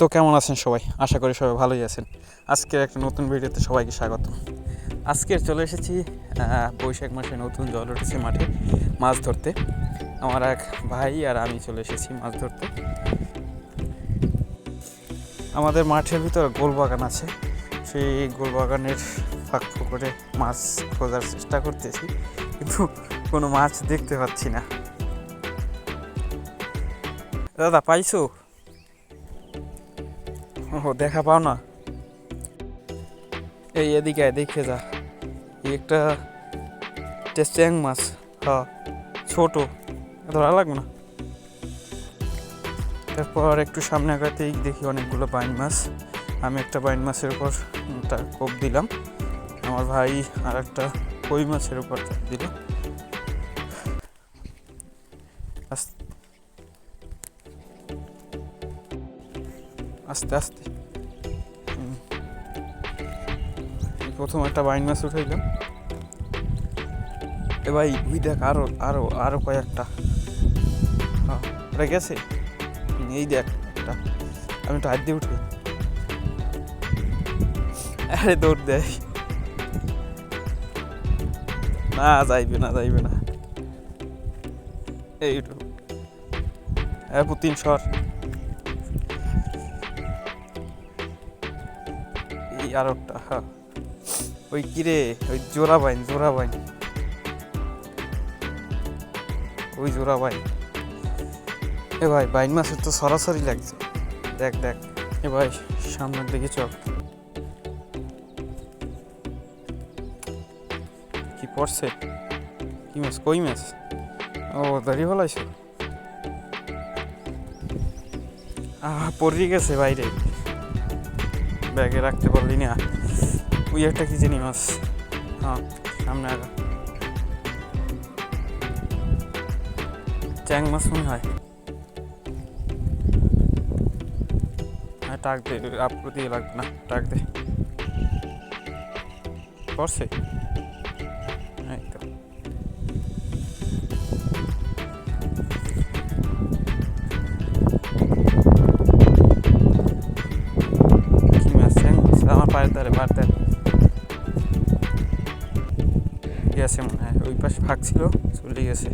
তো কেমন আছেন সবাই? আশা করি সবাই ভালোই আছেন। আজকের একটা নতুন ভিডিওতে সবাইকে স্বাগত। আজকের চলে এসেছি বৈশাখ মাসে নতুন জল উঠেছে মাঠে মাছ ধরতে। আমার এক ভাই আর আমি চলে এসেছি মাছ ধরতে। আমাদের মাঠের ভিতর গোলবাগান আছে। সেই গোলবাগানের ফাঁক করে মাছ খোঁজার চেষ্টা করতেছি, কিন্তু কোনো মাছ দেখতে পাচ্ছি না। দাদা, পাইছো? ও দেখা পাও না। এই এদিকে দেখে যা। একটা টেস্ট্যাং মাছ। হ্যাঁ ছোট। ধরা লাগবে না। তারপর একটু সামনে আগাতেই দেখি অনেকগুলো বাইন মাছ। আমি একটা বাইন মাছের উপর একটা কোপ দিলাম। আমার ভাই আর একটা কই মাছের উপর দিল। আস- আস্তে আস্তে। প্রথম একটা বাইন মাছ উঠাইলাম। এ ভাই, ওই দেখ আরও আরও আরও কয়েকটা। হ্যাঁ ওটা গেছে? এই দেখ একটা। আমি তো হাত দিয়ে উঠি আরে দৌড় দেয় না, যাইবে না যাইবে না। এই উঠো। হ্যাঁ পুতিন সর। এই আর একটা হ্যাঁ। ওই কিরে ওই জোড়া বাইন জোড়া বাইন ওই জোড়া বাইন এ ভাই, বাইন মাছের তো সরাসরি লাগছে। দেখ দেখ। এ ভাই, সামনের দিকে চল। কি পড়ছে? কি মাছ? কই মাছ? ও দাঁড়িয়ে ফলাইছে আহ, পড়ে গেছে বাইরে। ব্যাগে রাখতে পারলি না। ওই একটা কি জানি মাছ? হ্যাঁ সামনে আগা চ্যাং মাছ মনে হয়। হ্যাঁ টাক দে আপ্রতি দিয়ে লাগবে না, টাক দে। করছে পায়ের ধারে গেছে মনে হয়। ওই পাশে ফাঁক ছিল চলে গেছে।